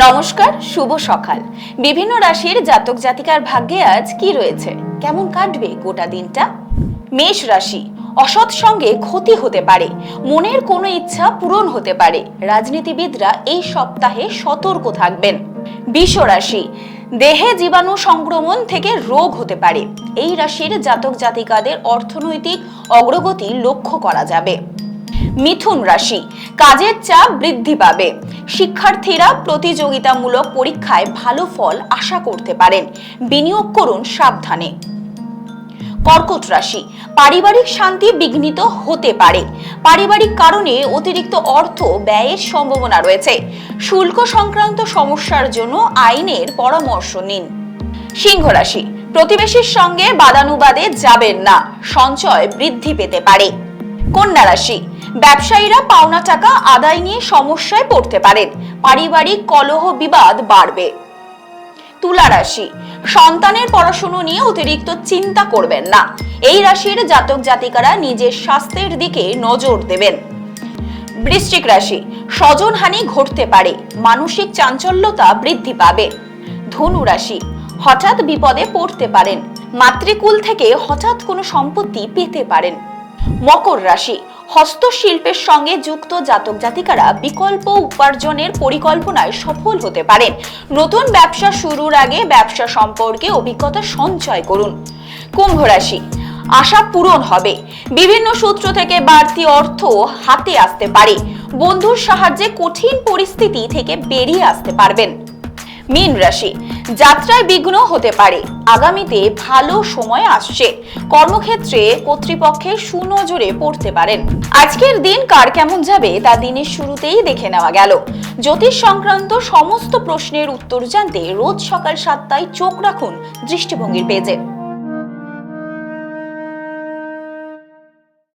নমস্কার, শুভ সকাল। বিভিন্ন রাশির জাতক জাতিকার ভাগ্যে আজ কি রয়েছে? কেমন কাটবে গোটা দিনটা? মেষ রাশি, অসৎ সঙ্গে ক্ষতি হতে পারে, মনের কোনো ইচ্ছা পূরণ হতে পারে, রাজনীতিবিদরা এই সপ্তাহে সতর্ক থাকবেন। বিষ রাশি, দেহে জীবাণু সংক্রমণ থেকে রোগ হতে পারে, এই রাশির জাতক জাতিকাদের অর্থনৈতিক অগ্রগতি লক্ষ্য করা যাবে। মিথুন রাশি, কাজের চাপ বৃদ্ধি পাবে শিক্ষার্থীরা প্রতিযোগিতামূলক পরীক্ষায় ভালো ফল আশা করতে পারেন। বিনিয়োগ করুন সাবধানে। কর্কট রাশি, পারিবারিক শান্তি বিঘ্নিত হতে পারে। পারিবারিক কারণে অতিরিক্ত অর্থ ব্যয়ের সম্ভাবনা রয়েছে। শুল্ক সংক্রান্ত সমস্যার জন্য আইনের পরামর্শ নিন। সিংহ রাশি, প্রতিবেশীর সঙ্গে বাদানুবাদে যাবেন না। সঞ্চয় বৃদ্ধি পেতে পারে। কন্যা রাশি ব্যবসায়ীরা পাওনা টাকা আদায় নিয়ে সমস্যায় পড়তে পারেন পারিবারিক কলহ বিবাদ বাড়বে। তুলা রাশি, সন্তানের পড়াশুনো নিয়ে অতিরিক্ত চিন্তা করবেন না। এই রাশির জাতক জাতিকারা নিজের স্বাস্থ্যের দিকে নজর দেবেন। বৃশ্চিক রাশি, স্বজনহানি ঘটতে পারে, মানসিক চাঞ্চল্যতা বৃদ্ধি পাবে। ধনু রাশি, হঠাৎ বিপদে পড়তে পারেন, মাতৃকুল থেকে হঠাৎ কোনো সম্পত্তি পেতে পারেন। মকর রাশি। হস্তশিল্পের সঙ্গে যুক্ত জাতক জাতিকারা বিকল্প উপার্জনের পরিকল্পনায় সফল হতে পারেন। নতুন ব্যবসা শুরুর আগে ব্যবসা সম্পর্কে অভিজ্ঞতা সঞ্চয় করুন। কুম্ভ রাশি। আশা পূরণ হবে। বিভিন্ন সূত্র থেকে বাড়তি অর্থ হাতে আসতে পারে। বন্ধুর সাহায্যে কঠিন পরিস্থিতি থেকে বেরিয়ে আসতে পারবেন। মীন রাশি। যাত্রায় বিঘ্ন হতে পারে। আগামীতে ভালো সময় আসছে। কর্মক্ষেত্রে কর্তৃপক্ষের সুনজরে পড়তে পারেন। আজকের দিন কার কেমন যাবে তা দিনের শুরুতেই দেখে নেওয়া গেল। জ্যোতিষ সংক্রান্ত সমস্ত প্রশ্নের উত্তর জানতে রোজ সকাল সাতটায় চোখ রাখুন দৃষ্টিভঙ্গির পেজে।